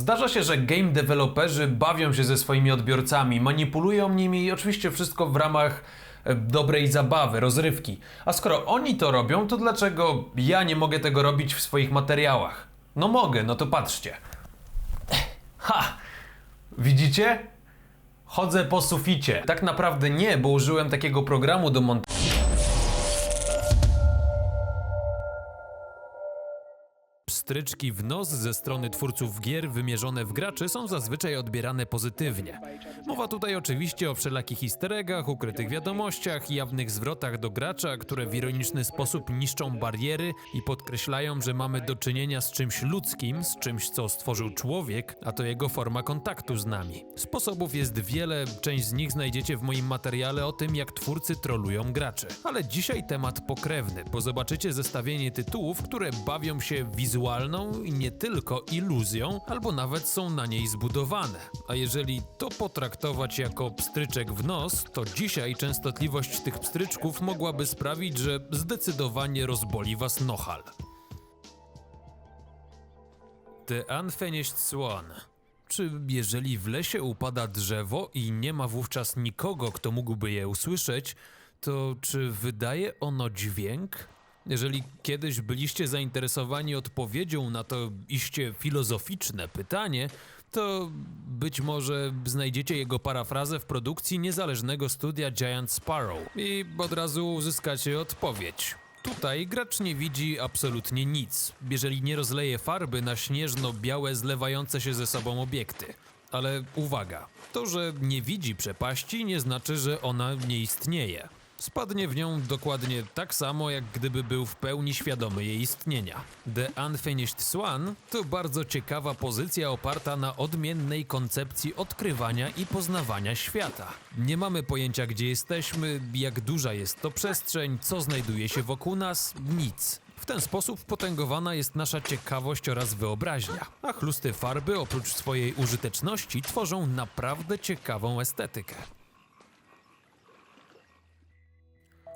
Zdarza się, że game developerzy bawią się ze swoimi odbiorcami, manipulują nimi i oczywiście wszystko w ramach e, dobrej zabawy, rozrywki. A skoro oni to robią, to dlaczego ja nie mogę tego robić w swoich materiałach? No mogę, no to patrzcie. Ha! Widzicie? Chodzę po suficie. Tak naprawdę nie, bo użyłem takiego programu do montażu. Pstryczki w nos ze strony twórców gier wymierzone w graczy są zazwyczaj odbierane pozytywnie. Mowa tutaj oczywiście o wszelakich easter eggach, ukrytych wiadomościach i jawnych zwrotach do gracza, które w ironiczny sposób niszczą bariery i podkreślają, że mamy do czynienia z czymś ludzkim, z czymś, co stworzył człowiek, a to jego forma kontaktu z nami. Sposobów jest wiele, część z nich znajdziecie w moim materiale o tym, jak twórcy trolują graczy. Ale dzisiaj temat pokrewny, bo zobaczycie zestawienie tytułów, które bawią się wizualną i nie tylko iluzją, albo nawet są na niej zbudowane. A jeżeli to potraktować jako pstryczek w nos, to dzisiaj częstotliwość tych pstryczków mogłaby sprawić, że zdecydowanie rozboli was nohal. The Unfinished Swan. Czy jeżeli w lesie upada drzewo i nie ma wówczas nikogo, kto mógłby je usłyszeć, to czy wydaje ono dźwięk? Jeżeli kiedyś byliście zainteresowani odpowiedzią na to iście filozoficzne pytanie, to być może znajdziecie jego parafrazę w produkcji niezależnego studia Giant Sparrow i od razu uzyskacie odpowiedź. Tutaj gracz nie widzi absolutnie nic, jeżeli nie rozleje farby na śnieżno-białe zlewające się ze sobą obiekty. Ale uwaga, to, że nie widzi przepaści nie znaczy, że ona nie istnieje. Spadnie w nią dokładnie tak samo, jak gdyby był w pełni świadomy jej istnienia. The Unfinished Swan to bardzo ciekawa pozycja oparta na odmiennej koncepcji odkrywania i poznawania świata. Nie mamy pojęcia, gdzie jesteśmy, jak duża jest to przestrzeń, co znajduje się wokół nas, nic. W ten sposób potęgowana jest nasza ciekawość oraz wyobraźnia, a chlusty farby oprócz swojej użyteczności tworzą naprawdę ciekawą estetykę.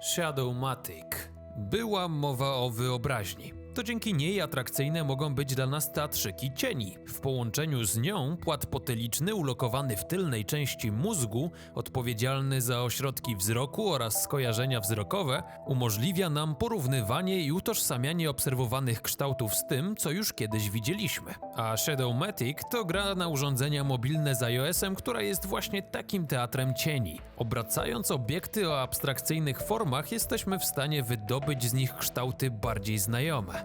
Shadowmatic. Była mowa o wyobraźni. To dzięki niej atrakcyjne mogą być dla nas teatrzyki cieni. W połączeniu z nią płat potyliczny ulokowany w tylnej części mózgu, odpowiedzialny za ośrodki wzroku oraz skojarzenia wzrokowe, umożliwia nam porównywanie i utożsamianie obserwowanych kształtów z tym, co już kiedyś widzieliśmy. A Shadowmatic to gra na urządzenia mobilne z iOS-em, która jest właśnie takim teatrem cieni. Obracając obiekty o abstrakcyjnych formach, jesteśmy w stanie wydobyć z nich kształty bardziej znajome.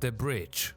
The Bridge.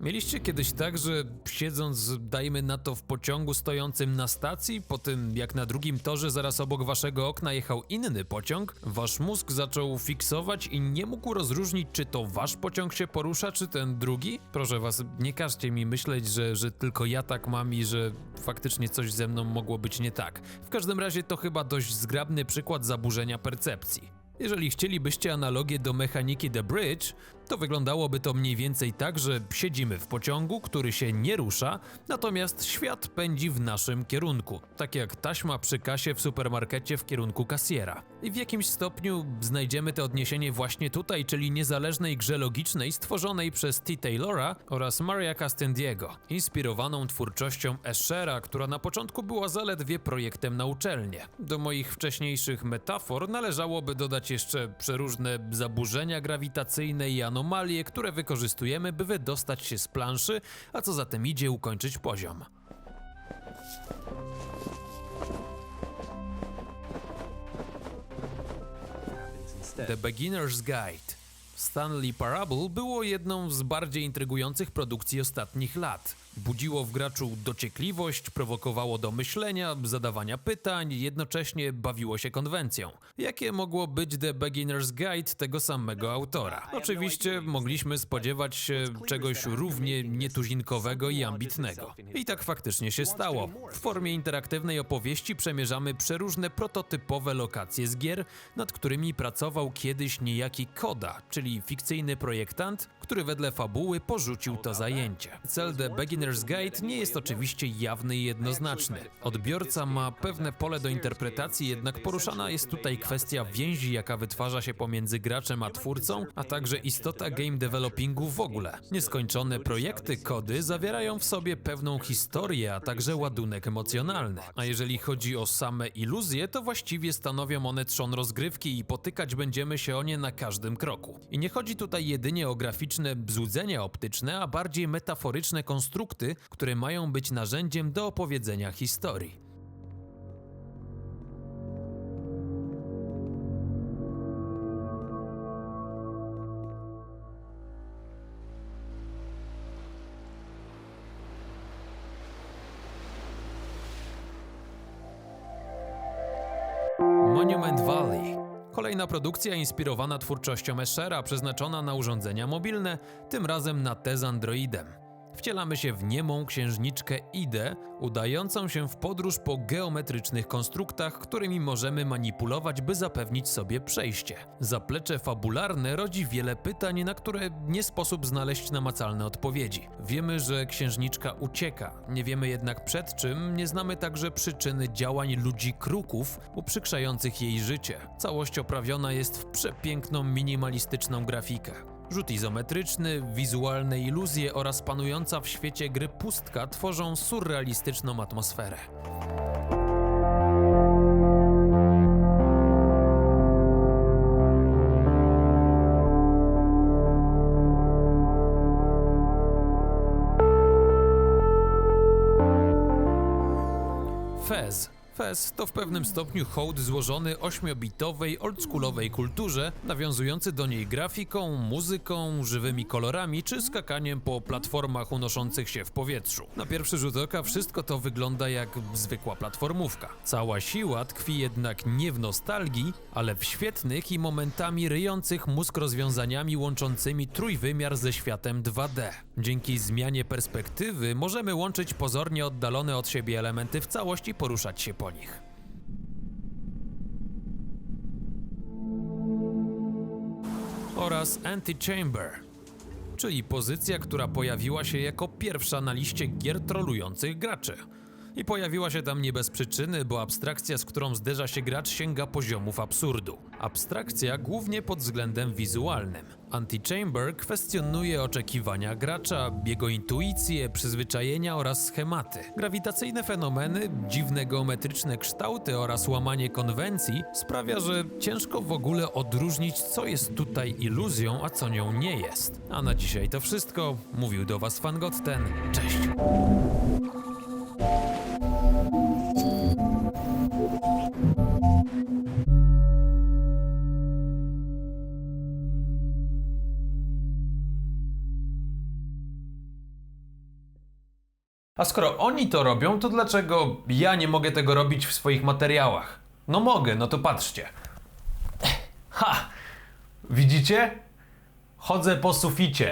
Mieliście kiedyś tak, że siedząc, dajmy na to, w pociągu stojącym na stacji, po tym jak na drugim torze zaraz obok waszego okna jechał inny pociąg, wasz mózg zaczął fiksować i nie mógł rozróżnić, czy to wasz pociąg się porusza, czy ten drugi? Proszę was, nie każcie mi myśleć, że, że tylko ja tak mam i że faktycznie coś ze mną mogło być nie tak. W każdym razie to chyba dość zgrabny przykład zaburzenia percepcji. Jeżeli chcielibyście analogię do mechaniki The Bridge, to wyglądałoby to mniej więcej tak, że siedzimy w pociągu, który się nie rusza, natomiast świat pędzi w naszym kierunku, tak jak taśma przy kasie w supermarkecie w kierunku kasjera. I w jakimś stopniu znajdziemy to odniesienie właśnie tutaj, czyli niezależnej grze logicznej stworzonej przez T. Taylora oraz Maria Castendiego, inspirowaną twórczością Eschera, która na początku była zaledwie projektem na uczelnię. Do moich wcześniejszych metafor należałoby dodać jeszcze przeróżne zaburzenia grawitacyjne i anomalie, które wykorzystujemy, by wydostać się z planszy, a co za tym idzie ukończyć poziom. The Beginner's Guide. Stanley Parable było jedną z bardziej intrygujących produkcji ostatnich lat. Budziło w graczu dociekliwość, prowokowało do myślenia, zadawania pytań, jednocześnie bawiło się konwencją. Jakie mogło być The Beginner's Guide tego samego autora? Oczywiście mogliśmy spodziewać się czegoś równie nietuzinkowego i ambitnego. I tak faktycznie się stało. W formie interaktywnej opowieści przemierzamy przeróżne prototypowe lokacje z gier, nad którymi pracował kiedyś niejaki Koda, czyli fikcyjny projektant, który wedle fabuły porzucił to zajęcie. Cel The Beginner's Guide nie jest oczywiście jawny i jednoznaczny. Odbiorca ma pewne pole do interpretacji, jednak poruszana jest tutaj kwestia więzi, jaka wytwarza się pomiędzy graczem a twórcą, a także istota game developingu w ogóle. Nieskończone projekty kody zawierają w sobie pewną historię, a także ładunek emocjonalny. A jeżeli chodzi o same iluzje, to właściwie stanowią one trzon rozgrywki i potykać będziemy się o nie na każdym kroku. I nie chodzi tutaj jedynie o graficzne bzudzenia optyczne, a bardziej metaforyczne konstrukty, które mają być narzędziem do opowiedzenia historii. Monument Valley. Kolejna produkcja inspirowana twórczością Eschera, przeznaczona na urządzenia mobilne, tym razem na te z Androidem. Wcielamy się w niemą księżniczkę Idę, udającą się w podróż po geometrycznych konstruktach, którymi możemy manipulować, by zapewnić sobie przejście. Zaplecze fabularne rodzi wiele pytań, na które nie sposób znaleźć namacalne odpowiedzi. Wiemy, że księżniczka ucieka, nie wiemy jednak przed czym, nie znamy także przyczyny działań ludzi kruków uprzykrzających jej życie. Całość oprawiona jest w przepiękną, minimalistyczną grafikę. Rzut izometryczny, wizualne iluzje oraz panująca w świecie gry pustka tworzą surrealistyczną atmosferę. Fez to w pewnym stopniu hołd złożony ośmiobitowej, oldschoolowej kulturze, nawiązujący do niej grafiką, muzyką, żywymi kolorami czy skakaniem po platformach unoszących się w powietrzu. Na pierwszy rzut oka wszystko to wygląda jak zwykła platformówka. Cała siła tkwi jednak nie w nostalgii, ale w świetnych i momentami ryjących mózg rozwiązaniami łączącymi trójwymiar ze światem 2D. Dzięki zmianie perspektywy możemy łączyć pozornie oddalone od siebie elementy w całość i poruszać się po nich. Oraz Anti-Chamber, czyli pozycja, która pojawiła się jako pierwsza na liście gier trolujących graczy. I pojawiła się tam nie bez przyczyny, bo abstrakcja, z którą zderza się gracz, sięga poziomów absurdu. Abstrakcja głównie pod względem wizualnym. Antichamber kwestionuje oczekiwania gracza, jego intuicje, przyzwyczajenia oraz schematy. Grawitacyjne fenomeny, dziwne geometryczne kształty oraz łamanie konwencji sprawia, że ciężko w ogóle odróżnić, co jest tutaj iluzją, a co nią nie jest. A na dzisiaj to wszystko. Mówił do Was Fangotten. Cześć! A skoro oni to robią, to dlaczego ja nie mogę tego robić w swoich materiałach? No mogę, no to patrzcie. Ha! Widzicie? Chodzę po suficie.